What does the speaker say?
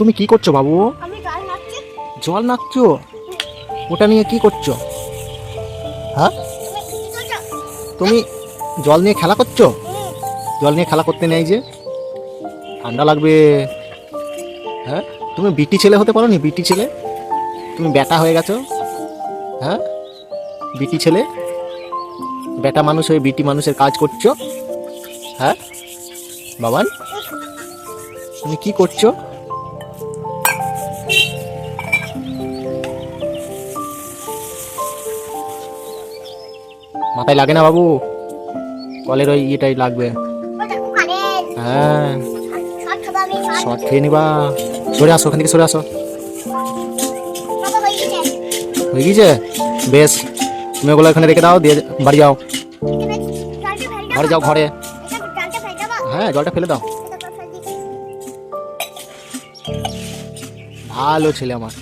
তুমি কি করছ বাবু? জল নাকছো ওটা নিয়ে কি করছ? হ্যাঁ? তুমি জল নিয়ে খেলা করছ? জল নিয়ে খেলা করতে নেই যে। ঠান্ডা লাগবে। হ্যাঁ? তুমি বিটি ছেলে হতে পারো নি বিটি ছেলে? তুমি বেটা হয়ে গেছো? হ্যাঁ? বিটি ছেলে? বেটা মানুষ হয়ে বিটি মানুষের কাজ করছ? হ্যাঁ? বাবান? তুমি কি করছ? মাথায় লাগে না বাবু? কলের ওই ইয়েটাই লাগবে। হ্যাঁ। শর্ট খেয়ে নিবা। সরে আসো ওখান থেকে সরে আসো। হয়ে গিয়েছে বেশ তুমি ওগুলো এখানে রেখে দাও দিয়ে বাড়ি যাও। ঘরে যাও ঘরে। হ্যাঁ জলটা ফেলে দাও। ভালো ছেলে আমার।